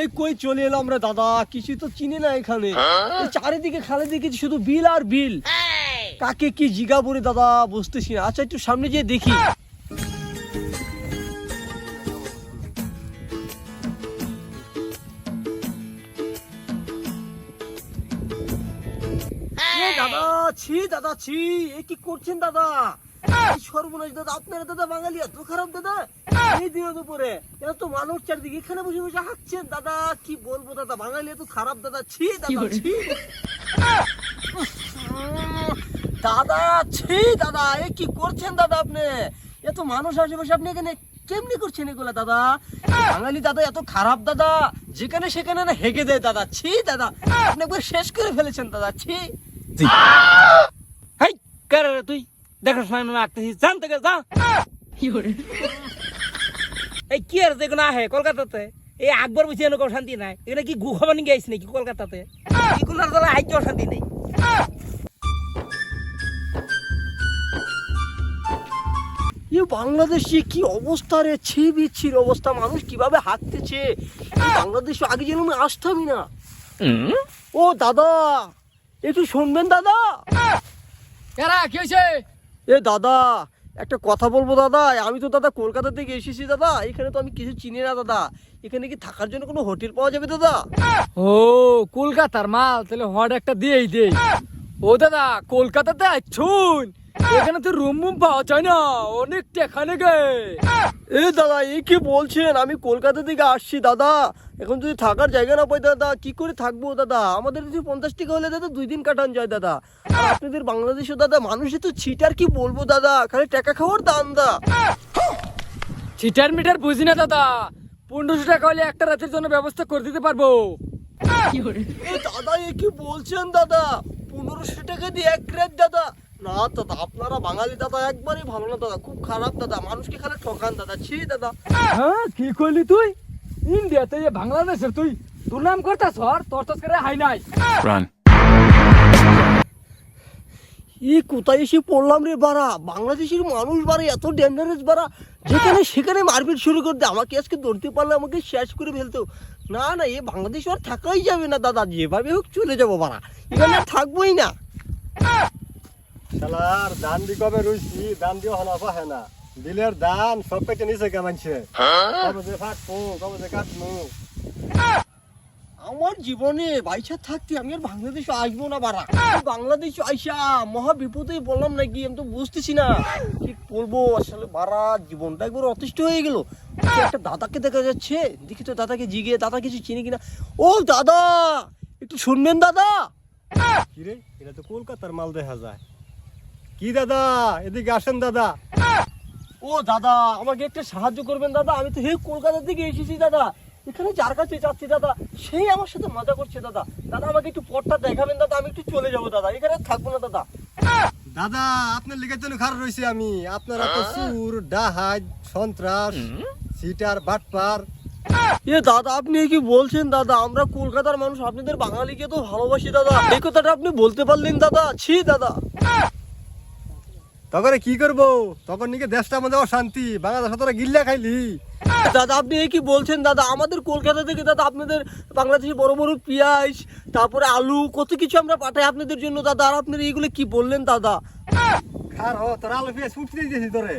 এই কই চলে এলাম আমরা দাদা? কিছু তো চিনি না এখানে। চারিদিকে খালে দেখেছি শুধু বিল আর বিল। কাকে কি জিগা বলে দাদা? বুঝতেছি না। আচ্ছা একটু সামনে যেয়ে দেখি। দাদা ছি দাদা ছি। এ কি করছেন দাদা? সর্বনাশ দাদা আপনারা দাদা বাঙালি এত খারাপ দাদা। এই দিনের উপরে এরা তো মানুষ চারদিকে এখানে বসে বসে হাঁকছেন দাদা কি বলব দাদা বাঙালি এত খারাপ দাদা ছি দাদা ছি। দাদা ছি দাদা এ কি করছেন দাদা আপনি? এত মানুষ আশেপাশে আপনি এখানে কেমনি করছেন এগুলা দাদা? বাঙালি দাদা এত খারাপ দাদা যেখানে সেখানে না হেগে দেয় দাদা ছি দাদা। আপনি একবার শেষ করে ফেলেছেন দাদা ছি। হাই কারে তুই? না না আঁকতেছিস জান থেকে যা এই কি আর দেখো না হে কলকাতাতে। এই আকবর বুঝি শান্তি নাই। এখানে কি নাকি কলকাতাতে? এগুলোর দ্বারা হাইজ শান্তি নেই। এ বাংলাদেশে কি অবস্থা রে? ছি বিচ্ছির অবস্থা। মানুষ কীভাবে হাঁটতেছে বাংলাদেশে আগে যেন আমি আসতামই না। ও দাদা একটু শুনবেন দাদা? কারা কি হয়েছে? এ দাদা, একটা কথা বলব দাদা, আমি তো দাদা কলকাতা থেকে এসেছি দাদা, এখানে তো আমি কিছু চিনি না দাদা, এখানে কি থাকার জন্য কোনো হোটেল পাওয়া যাবে দাদা? ও, কলকাতার মাল, তাহলে হট একটা দিয়েই দে ও দাদা, কলকাতাতে আছুন এখানে তো রুম মুম পাওয়া যায় না অনেক টেখানে গে এ দাদা এই কি বলছেন? আমি কলকাতা থেকে আসছি দাদা। এখন যদি থাকার জায়গা না পাই দাদা কি করে থাকব দাদা? আমাদের যদি পঞ্চাশ টাকা হলে দাদা দুই দিন কাটান যায় দাদা। আর আপনাদের বাংলাদেশে দাদা মানুষে তো ছিটার কি বলব দাদা? খালি টাকা খাওয়ার দান দা। চিটার মিটার বুঝি না দাদা। পনেরোশো টাকা হলে একটা রাতের জন্য ব্যবস্থা করে দিতে পারব। এ দাদা এ কি বলছেন দাদা? পনেরোশো টাকা দিয়ে এক রাত দাদা। না দাদা আপনারা বাঙালি দাদা একবারই ভালো না দাদা খুব খারাপ দাদা মানুষকে খালি ঠকান দাদা। ছি দাদা। হ্যাঁ কি করলি তুই? ইন্ডিয়াতে এ বাংলাদেশের তুই তোর নাম করতা সর তোর তো করে হাই নাই। ই কোথায় এসে পড়লাম রে বাড়া? বাংলাদেশের মানুষ বাড়া এত ডেঞ্জারাস বাড়া। যেখানে সেখানে মারপিট শুরু করে দে আমাকে আজকে ধরতে পারলে আমাকে শেষ করে ফেলতো। না না এ বাংলাদেশ আর থাকাই যাবে না দাদা যেভাবে হোক চলে যাব বাড়া। এখানে থাকবোই না। শালার ধান দি কবে রুইছি? ধান দিও হনা পাহে না। দিলের ধান সব পেটে নিছে কে মানছে। কবে যে ফাটবো কবে যে কাটবো। আমার জীবনে বাইসা থাকতে আমি আর বাংলাদেশে আসব না এই বাংলাদেশে আইসা মহা বিপদে বললাম নাকি আমি তো বুঝতেছি না। কি বলব আসলে বাড়া জীবনটা একবার অতিষ্ঠ হয়ে গেল। একটা দাদাকে দেখা যাচ্ছে। দেখি তো দাদাকে জিগে দাদা কিছু চিনি কিনা। ও দাদা একটু শুনবেন দাদা? কি রে এটা তো কলকাতার মাল দেখা যায়। কি দাদা? এদিকে আসেন দাদা। ও দাদা আমাকে একটু সাহায্য করবেন দাদা। আমি তো হে কলকাতার দিকে এসেছি দাদা। এখানে যার কাছে যাচ্ছি দাদা সেই আমার সাথে মজা করছে দাদা। দাদা আমাকে একটু পথটা দেখাবেন দাদা আমি একটু চলে যাব দাদা। এখানে আর থাকব না দাদা। দাদা আপনার লিগের জন্য খারাপ রয়েছে আমি। আপনারা তো সুর ডাহাজ সন্ত্রাস সিটার বাটপার। এ দাদা আপনি কি বলছেন দাদা? আমরা কলকাতার মানুষ আপনাদের বাঙালিকে তো ভালোবাসি দাদা। এই কথাটা আপনি বলতে পারলেন দাদা। ছি দাদা। তখন কি করব? তখন নিকে দেশটা আমাদের অশান্তি। বাংলাদেশ তোরা গিল্লা খাইলি। দাদা আপনি কি বলছেন দাদা? আমাদের কলকাতা থেকে দাদা আপনাদের বাংলাদেশে বড় বড় পেঁয়াজ তারপরে আলু কত কিছু আমরা পাঠাই আপনাদের জন্য দাদা? আর আপনারা এইগুলো কি বললেন দাদা? খার হ তোরা আলু পেঁয়াজ ফুটতে দিয়েছি তোরে।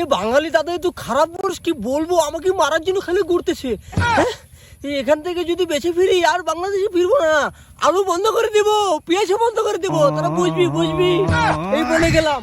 এ বাঙালি দাদা একটু খারাপ মানুষ কি বলব? আমাকে মারার জন্য খালি ঘুরতেছে। হ্যাঁ? এখান থেকে যদি বেঁচে ফিরি, আর বাংলাদেশে ফিরবো না। আলু বন্ধ করে দিবো, পেঁয়াজও বন্ধ করে দিবো। তারা বুঝবি বুঝবি। এই বলে গেলাম।